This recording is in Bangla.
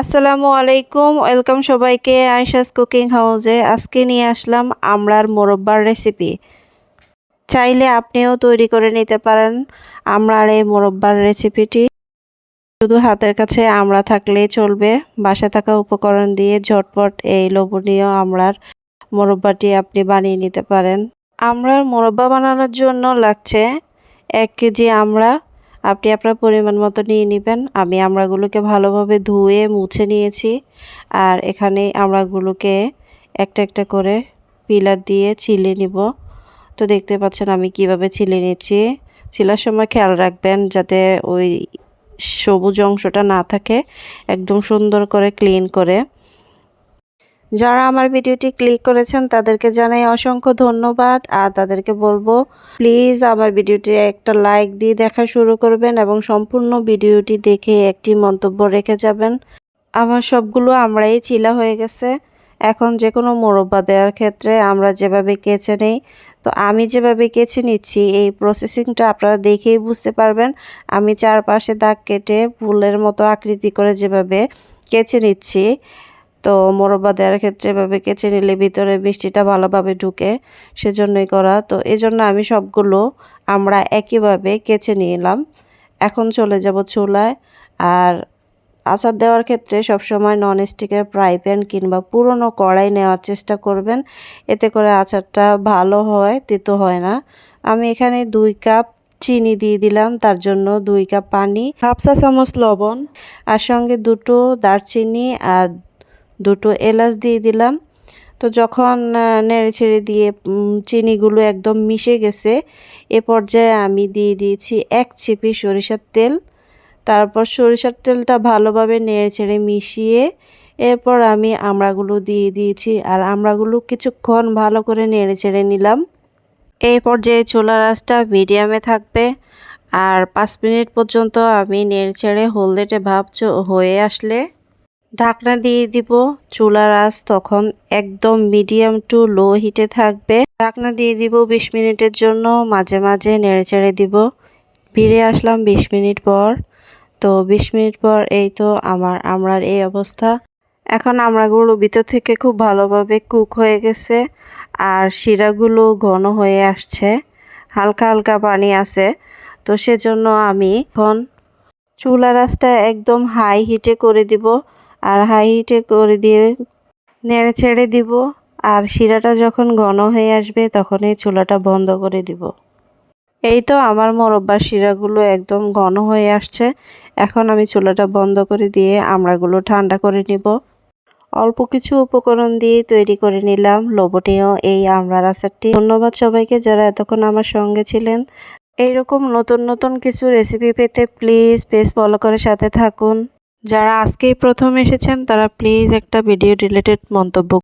আসসালামু আলাইকুম, ওয়েলকাম সবাইকে আয়শাস কুকিং হাউসে। আজকে নিয়ে আসলাম আমড়ার মোরব্বার রেসিপি। চাইলে আপনিও তৈরি করে নিতে পারেন আমড়ার এই মোরব্বার রেসিপিটি। শুধু হাতের কাছে আমড়া থাকলেই চলবে। বাসা থাকা উপকরণ দিয়ে ঝটপট এই লোভনীয় আমড়ার মোরব্বাটি আপনি বানিয়ে নিতে পারেন। আমড়ার মোরব্বা বানানোর জন্য লাগছে এক কেজি আমড়া আপনি আপনার পরিমাণ মতো নিয়ে নেবেন। আমি আমড়াগুলোকে ভালোভাবে ধুয়ে মুছে নিয়েছি। আর এখানে আমড়াগুলোকে একটা একটা করে পিলার দিয়ে ছিলে নিব। তো দেখতে পাচ্ছেন আমি কীভাবে ছিলে নিচ্ছি। ছিলার সময় খেয়াল রাখবেন যাতে ওই সবুজ অংশটা না থাকে। একদম সুন্দর করে ক্লিন করে যারা আমার ভিডিওটি ক্লিক করেছেন, তাদেরকে জানাই অসংখ্য ধন্যবাদ। আর তাদেরকে বলব প্লিজ আমার ভিডিওটি একটা লাইক দিয়ে দেখা শুরু করবেন এবং সম্পূর্ণ ভিডিওটি দেখে একটি মন্তব্য রেখে যাবেন। আমার সবগুলো আমরাই চিলা হয়ে গেছে। এখন যে কোনো মোরব্বা দেওয়ার ক্ষেত্রে আমরা যেভাবে কেচে নেই, তো আমি যেভাবে কেচে নিচ্ছি, এই প্রসেসিংটা আপনারা দেখেই বুঝতে পারবেন। আমি চারপাশে দাগ কেটে ফুলের মতো আকৃতি করে যেভাবে কেচে নিচ্ছি তো মোরব্বা দেওয়ার ক্ষেত্রে এভাবে কেচে নিলে ভিতরে বৃষ্টিটা ভালোভাবে ঢুকে সেজন্যই করা। তো এই জন্য আমি সবগুলো আমরা একইভাবে কেচে নিলাম এখন চলে যাব চুলায়। আর আচার দেওয়ার ক্ষেত্রে সবসময় নন স্টিকের ফ্রাই প্যান কিংবা পুরনো কড়াই নেওয়ার চেষ্টা করবেন। এতে করে আচারটা ভালো হয়, তেতো হয় না। আমি এখানে দুই কাপ চিনি দিয়ে দিলাম, তার জন্য দুই কাপ পানি, হাফ চা চামচ লবণ, আর সঙ্গে দুটো দারচিনি আর দুটো এলাচ দিয়ে দিলাম। তো যখন নেড়ে ছেড়ে দিয়ে চিনিগুলো একদম মিশে গেছে, এ পর্যায়ে আমি দিয়ে দিয়েছি এক ছিপি সরিষার তেল। তারপর সরিষার তেলটা ভালোভাবে নেড়ে ছেড়ে মিশিয়ে, এরপর আমি আমড়াগুলো দিয়ে দিয়েছি। আর আমড়াগুলো কিছুক্ষণ ভালো করে নেড়ে ছেড়ে নিলাম। এই পর্যায়ে চুলার আঁচটা মিডিয়ামে থাকবে। আর পাঁচ মিনিট পর্যন্ত আমি নেড়ে ছেড়ে হলদেটে ভাব হয়ে আসলে ঢাকনা দিয়ে দিব, চুলার আঁচ তখন একদম মিডিয়াম টু লো হিটে থাকবে। ঢাকনা দিয়ে দিব বিশ মিনিটের জন্য, মাঝে মাঝে নেড়ে চেড়ে দিব। ফিরে আসলাম বিশ মিনিট পর। তো বিশ মিনিট পর এই তো আমার আমরার এই অবস্থা। এখন আমরাগুলো ভিতর থেকে খুব ভালোভাবে কুক হয়ে গেছে আর শিরাগুলো ঘন হয়ে আসছে। হালকা হালকা পানি আছে। তো সেজন্য আমি এখন চুলার আঁচটা একদম হাই হিটে করে দিব। আর হাই হিটে করে দিয়ে নেড়ে ছেড়ে দিব। আর শিরাটা যখন ঘন হয়ে আসবে তখন এই চুলাটা বন্ধ করে দিব। এই তো আমার মোরব্বার শিরাগুলো একদম ঘন হয়ে আসছে। এখন আমি চুলাটা বন্ধ করে দিয়ে আমড়াগুলো ঠান্ডা করে নিব। অল্প কিছু উপকরণ দিয়ে তৈরি করে নিলাম। লোবটিও এই আমড়ার আচারটি ধন্যবাদ সবাইকে যারা এতক্ষণ আমার সঙ্গে ছিলেন। এইরকম নতুন নতুন কিছু রেসিপি পেতে প্লিজ পেজ ফলো করে সাথে থাকুন। যারা আজকেই প্রথম এসেছেন তারা প্লিজ একটা ভিডিও রিলেটেড মন্তব্য